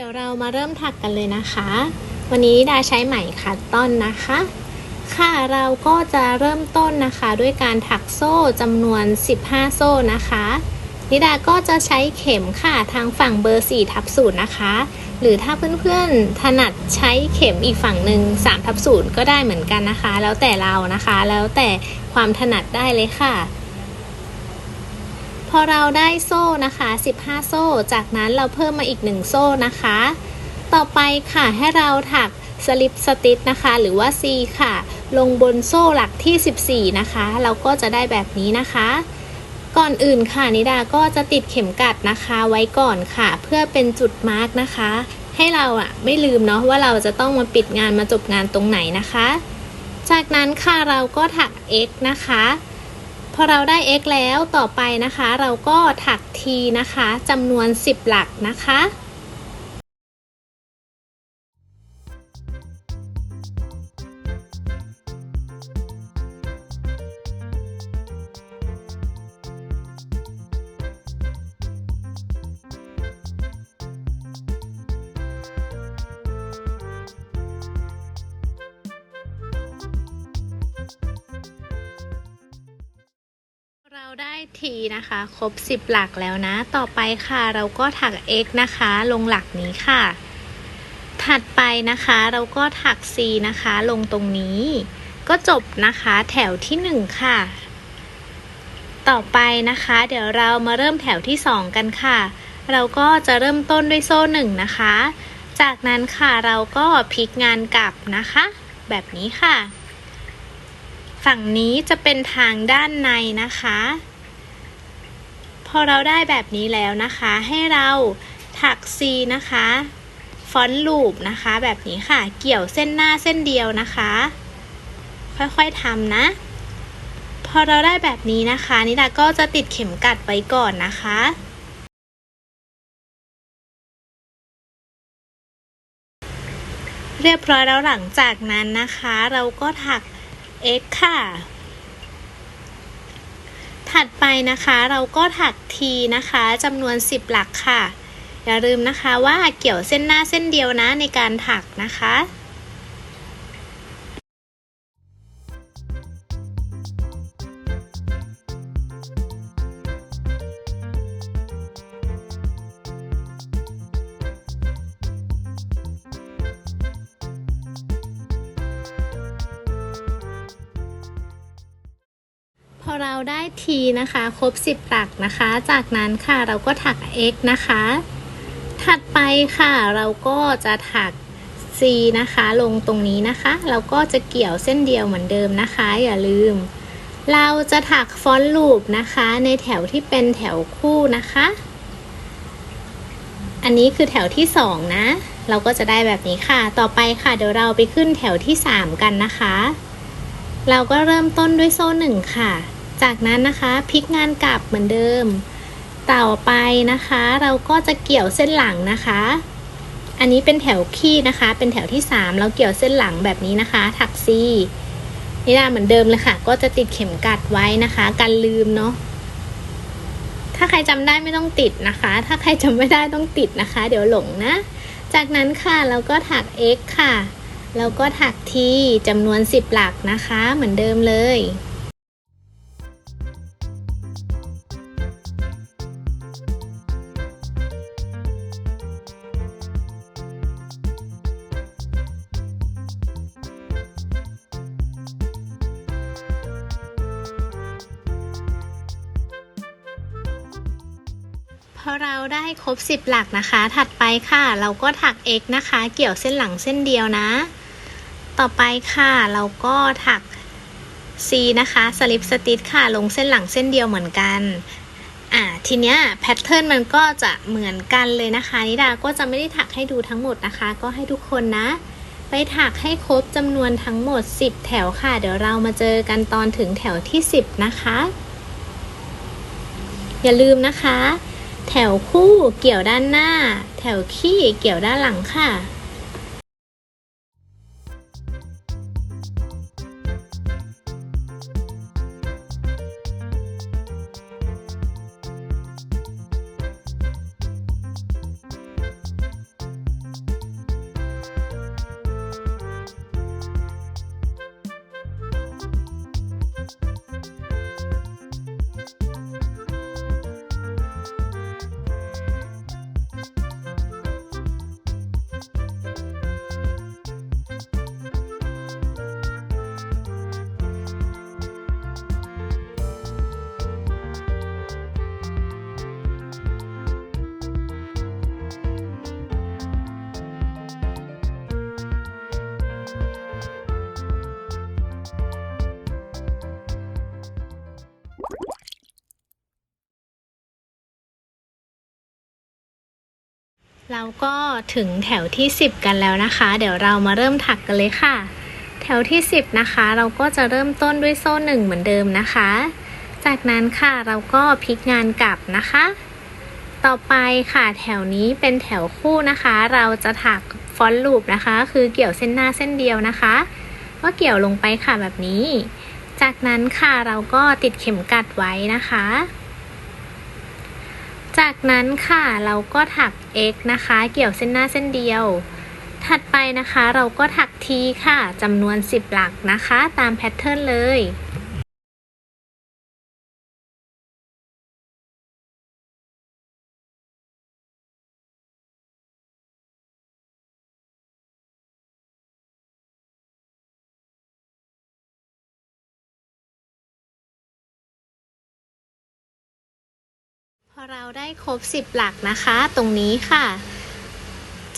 ดี๋ยวเรามาเริ่มถักกันเลยนะคะ วันนี้ดาใช้ไหมคัตตอนนะคะ ค่ะเราก็จะเริ่มต้นนะคะ ด้วยการถักโซ่จำนวน 15 โซ่นะคะนิดาก็จะใช้เข็มค่ะทางฝั่งเบอร์4ทับศูนย์นะคะ หรือถ้าเพื่อนๆถนัดใช้เข็มอีกฝั่งหนึ่ง3ทับศูนย์ก็ได้เหมือนกันนะคะ แล้วแต่เรานะคะ แล้วแต่ความถนัดได้เลยค่ะ พอเราได้โซ่นะคะ 15 โซ่ จากนั้นเราเพิ่มมาอีก 1 โซ่นะคะ ต่อไปค่ะให้เราถักสลิปสติชนะคะ หรือว่า C ค่ะ ลงบนโซ่หลักที่ 14 นะคะ เราก็จะได้แบบนี้นะคะ ก่อนอื่นค่ะนิดาก็จะติดเข็มกัดนะคะไว้ก่อนค่ะ เพื่อเป็นจุดมาร์กนะคะ ให้เราอะไม่ลืมเนาะว่าเราจะต้องมาปิดงานมาจบงานตรงไหนนะคะ จากนั้นค่ะเราก็ถัก x นะคะ อเราได้ x แล้วต่อไปนะคะ เราก็ถัก t นะคะจำนวน 10 หลักนะคะ เราได้ t นะคะ ครบ 10 หลักแล้วนะ ต่อไปค่ะเราก็ถัก x นะคะ ลงหลักนี้ค่ะ ถัดไปนะคะ เราก็ถัก c นะคะ ลงตรงนี้ ก็จบนะคะแถวที่ 1 ค่ะ ต่อไปนะคะ เดี๋ยวเรามาเริ่มแถวที่ 2 กันค่ะ เราก็จะเริ่มต้นด้วยโซ่1นะคะ จากนั้นค่ะเราก็พลิกงานกลับนะคะ แบบนี้ค่ะ ฝั่งนี้จะเป็นทางด้านในนะคะ พอเราได้แบบนี้แล้วนะคะ ให้เราถัก C นะคะฟอนต์ลูปนะคะ แบบนี้ค่ะ เกี่ยวเส้นหน้าเส้นเดียวนะคะ ค่อยๆทำนะ พอเราได้แบบนี้นะคะนิดาก็จะติดเข็มกัดไว้ก่อนนะคะเรียบร้อยแล้วหลังจากนั้นนะคะ เราก็ถัก x ค่ะ ถัดไปนะคะเราก็ถัก t นะคะจำนวน 10 หลักค่ะ อย่าลืมนะคะว่าเกี่ยวเส้นหน้าเส้นเดียวนะในการถักนะคะ อเราได้ t นะคะครบ 10หลักนะคะ จากนั้นค่ะเราก็ถัก x นะคะ ถัดไปค่ะเราก็จะถัก c นะคะ ลงตรงนี้นะคะ เราก็จะเกี่ยวเส้นเดียวเหมือนเดิมนะคะ อย่าลืม เราจะถักฟอนต์ลูปนะคะ ในแถวที่เป็นแถวคู่นะคะ อันนี้คือแถวที่ 2 นะ เราก็จะได้แบบนี้ค่ะ ต่อไปค่ะเดี๋ยวเราไปขึ้นแถวที่ 3 กันนะคะเราก็เริ่มต้นด้วยโซ่หนึ่งค่ะ จากนั้นนะคะพลิกงานกลับเหมือนเดิม ต่อไปนะคะ เราก็จะเกี่ยวเส้นหลังนะคะ อันนี้เป็นแถวขี้นะคะ เป็นแถวที่ 3 เราเกี่ยวเส้นหลังแบบนี้นะคะ ถักซีนี่นะเหมือนเดิมเลยค่ะ ก็จะติดเข็มกัดไว้นะคะกันลืมเนาะถ้าใครจำได้ไม่ต้องติดนะคะ ถ้าใครจำไม่ได้ต้องติดนะคะ เดี๋ยวหลงนะ จากนั้นค่ะเราก็ถัก x ค่ะแล้วก็ถัก t จำนวน 10 หลักนะคะ เหมือนเดิมเลย อเราได้ครบ 10 หลักนะคะ ถัดไปค่ะ เราก็ถัก x นะคะ เกี่ยวเส้นหลังเส้นเดียวนะ ต่อไปค่ะเราก็ถัก c นะคะสลิปสติชค่ะ ลงเส้นหลังเส้นเดียวเหมือนกันอ่าทีเนี้ยแพทเทิร์นมันก็จะเหมือนกันเลยนะคะนิดาก็จะไม่ได้ถักให้ดูทั้งหมดนะคะ ก็ให้ทุกคนนะ ไปถักให้ครบจำนวนทั้งหมด 10 แถวค่ะ เดี๋ยวเรามาเจอกันตอนถึงแถวที่ 10 นะคะ อย่าลืมนะคะ แถวคู่เกี่ยวด้านหน้า แถวขี้เกี่ยวด้านหลังค่ะ เราก็ถึงแถวที่ 10 กันแล้วนะคะ เดี๋ยวเรามาเริ่มถักกันเลยค่ะ แถวที่ 10 นะคะ เราก็จะเริ่มต้นด้วยโซ่หนึ่งเหมือนเดิมนะคะ จากนั้นค่ะเราก็พลิกงานกลับนะคะ ต่อไปค่ะแถวนี้เป็นแถวคู่นะคะ เราจะถักฟอนลูปนะคะ คือเกี่ยวเส้นหน้าเส้นเดียวนะคะ ก็เกี่ยวลงไปค่ะแบบนี้ จากนั้นค่ะเราก็ติดเข็มกัดไว้นะคะ จากนั้นค่ะเราก็ถัก x นะคะ เกี่ยวเส้นหน้าเส้นเดียว ถัดไปนะคะเราก็ถัก t ค่ะจำนวน 10 หลักนะคะ ตามแพทเทิร์นเลย อเราได้ครบ 10 หลักนะคะตรงนี้ค่ะ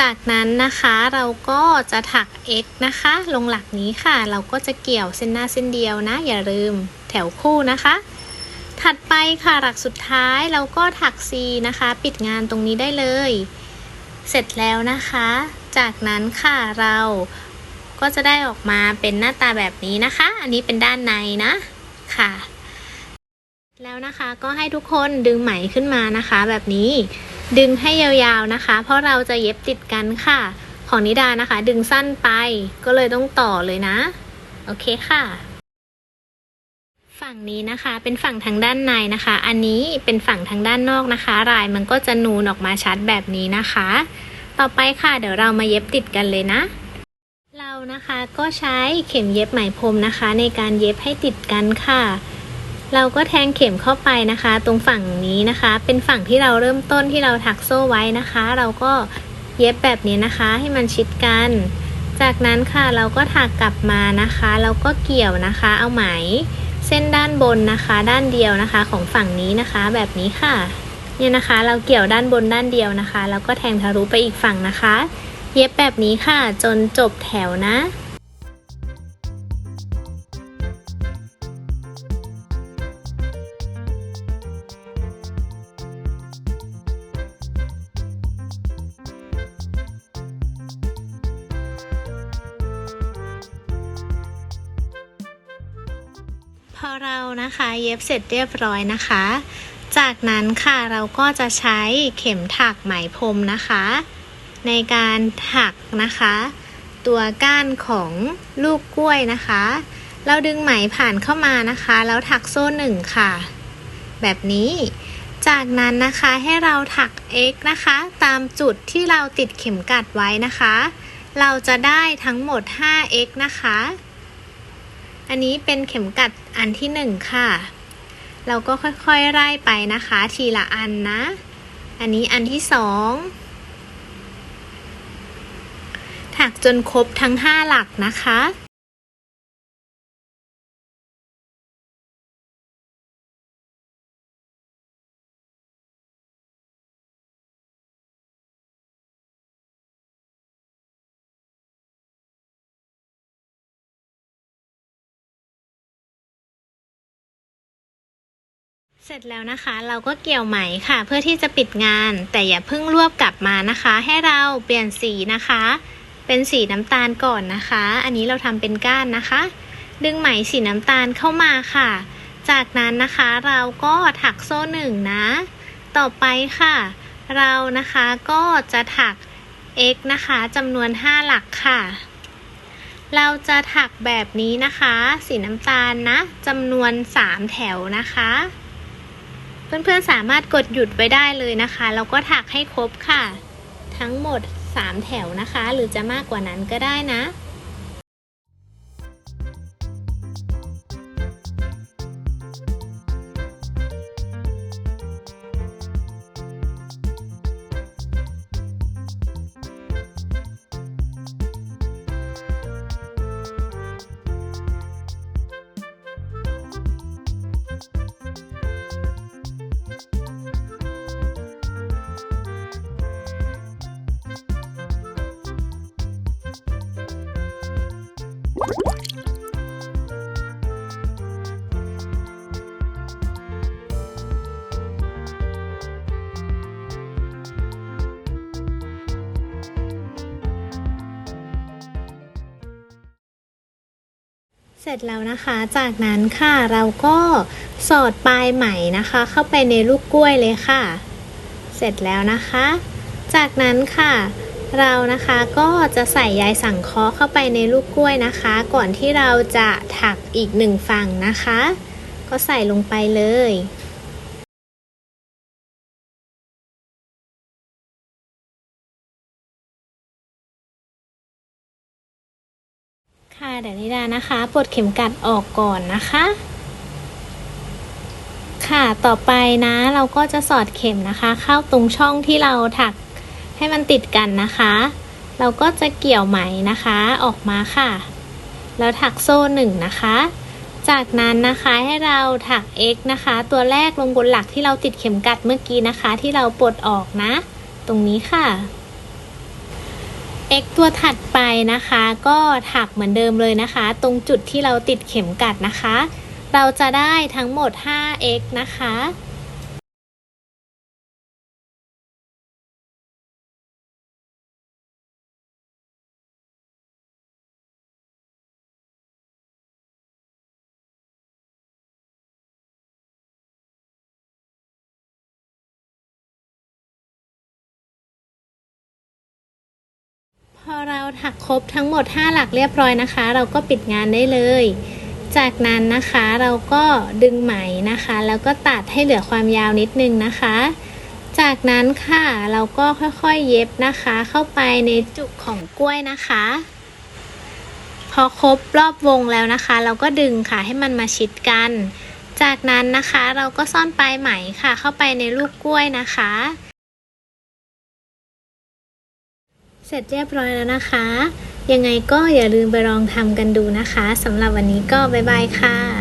จากนั้นนะคะเราก็จะถัก x นะคะ ลงหลักนี้ค่ะ เราก็จะเกี่ยวเส้นหน้าเส้นเดียวนะ อย่าลืมแถวคู่นะคะ ถัดไปค่ะหลักสุดท้ายเราก็ถัก c นะคะ ปิดงานตรงนี้ได้เลย เสร็จแล้วนะคะ จากนั้นค่ะเราก็จะได้ออกมาเป็นหน้าตาแบบนี้นะคะ อันนี้เป็นด้านในนะค่ะ แล้วนะคะก็ให้ทุกคนดึงไหมขึ้นมานะคะ แบบนี้ดึงให้ยาวๆนะคะ เพราะเราจะเย็บติดกันค่ะ ของนิดานะคะ ดึงสั้นไปก็เลยต้องต่อเลยนะ โอเคค่ะ ฝั่งนี้นะคะเป็นฝั่งทางด้านในนะคะ อันนี้เป็นฝั่งทางด้านนอกนะคะ ลายมันก็จะนูนออกมาชัดแบบนี้นะคะ ต่อไปค่ะเดี๋ยวเรามาเย็บติดกันเลยนะเรานะคะก็ใช้เข็มเย็บไหมพรมนะคะ ในการเย็บให้ติดกันค่ะ เราก็แทงเข็มเข้าไปนะคะ ตรงฝั่งนี้นะคะ เป็นฝั่งที่เราเริ่มต้นที่เราถักโซ่ไว้นะคะ เราก็เย็บแบบนี้นะคะ ให้มันชิดกัน จากนั้นค่ะเราก็ถักกลับมานะคะเราก็เกี่ยวนะคะ เอาไหมเส้นด้านบนนะคะ ด้านเดียวนะคะของฝั่งนี้นะคะ แบบนี้ค่ะเนี่ยนะคะ เราเกี่ยวด้านบนด้านเดียวนะคะ แล้วก็แทงทะลุไปอีกฝั่งนะคะ เย็บแบบนี้ค่ะ จนจบแถวนะ เรานะคะ เย็บเสร็จเรียบร้อยนะคะ จากนั้นค่ะเราก็จะใช้เข็มถักไหมพรมนะคะ ในการถักนะคะ ตัวก้านของลูกกล้วยนะคะ เราดึงไหมผ่านเข้ามานะคะ แล้วถักโซ่หนึ่งค่ะ แบบนี้จากนั้นนะคะให้เราถัก x นะคะ ตามจุดที่เราติดเข็มกัดไว้นะคะ เราจะได้ทั้งหมด 5x นะคะ อันนี้เป็นเข็มกัดอันที่หนึ่งค่ะ เราก็ค่อยๆไล่ไปนะคะ ทีละอันนะ อันนี้อันที่สองถักจนครบทั้งห้าหลักนะคะ เสร็จแล้วนะคะ เราก็เกี่ยวไหมค่ะ เพื่อที่จะปิดงาน แต่อย่าเพิ่งรวบกลับมานะคะ ให้เราเปลี่ยนสีนะคะ เป็นสีน้ำตาลก่อนนะคะ อันนี้เราทำเป็นก้านนะคะ ดึงไหมสีน้ำตาลเข้ามาค่ะ จากนั้นนะคะเราก็ถักโซ่หนึ่งนะ ต่อไปค่ะ เรานะคะก็จะถัก x นะคะจำนวน 5 หลักค่ะ เราจะถักแบบนี้นะคะ สีน้ำตาลนะจำนวน 3 แถวนะคะ เพื่อนๆสามารถกดหยุดไว้ได้เลยนะคะ แล้วก็ถักให้ครบค่ะ ทั้งหมด 3 แถวนะคะ หรือจะมากกว่านั้นก็ได้นะ เสร็จแล้วนะคะ จากนั้นค่ะเราก็สอดปลายไหมนะคะ เข้าไปในลูกกล้วยเลยค่ะ เสร็จแล้วนะคะ จากนั้นค่ะ เรานะคะก็จะใส่ใยสังเคราะห์เข้าไปในลูกกล้วยนะคะ ก่อนที่เราจะถักอีกหนึ่งฝั่งนะคะ ก็ใส่ลงไปเลยค่ะเดี๋ยวนิดานะคะปลดเข็มกัดออกก่อนนะคะ ค่ะต่อไปนะเราก็จะสอดเข็มนะคะ เข้าตรงช่องที่เราถัก ให้มันติดกันนะคะ เราก็จะเกี่ยวไหมนะคะออกมาค่ะ แล้วถักโซ่หนึ่งนะคะ จากนั้นนะคะให้เราถัก x นะคะ ตัวแรกลงบนหลักที่เราติดเข็มกัดเมื่อกี้นะคะ ที่เราปลดออกนะ ตรงนี้ค่ะ x ตัวถัดไปนะคะ ก็ถักเหมือนเดิมเลยนะคะ ตรงจุดที่เราติดเข็มกัดนะคะ เราจะได้ทั้งหมด 5x นะคะ พอเราถักครบทั้งหมด 5 หลักเรียบร้อยนะคะ เราก็ปิดงานได้เลย จากนั้นนะคะเราก็ดึงไหมนะคะ แล้วก็ตัดให้เหลือความยาวนิดนึงนะคะ จากนั้นค่ะเราก็ค่อยๆเย็บนะคะ เข้าไปในจุกของกล้วยนะคะ พอครบรอบวงแล้วนะคะ เราก็ดึงค่ะให้มันมาชิดกัน จากนั้นนะคะเราก็ซ่อนปลายไหมค่ะ เข้าไปในลูกกล้วยนะคะ เสร็จเรียบร้อยแล้วนะคะ ยังไงก็อย่าลืมไปลองทำกันดูนะคะสำหรับวันนี้ก็บ๊ายบายค่ะ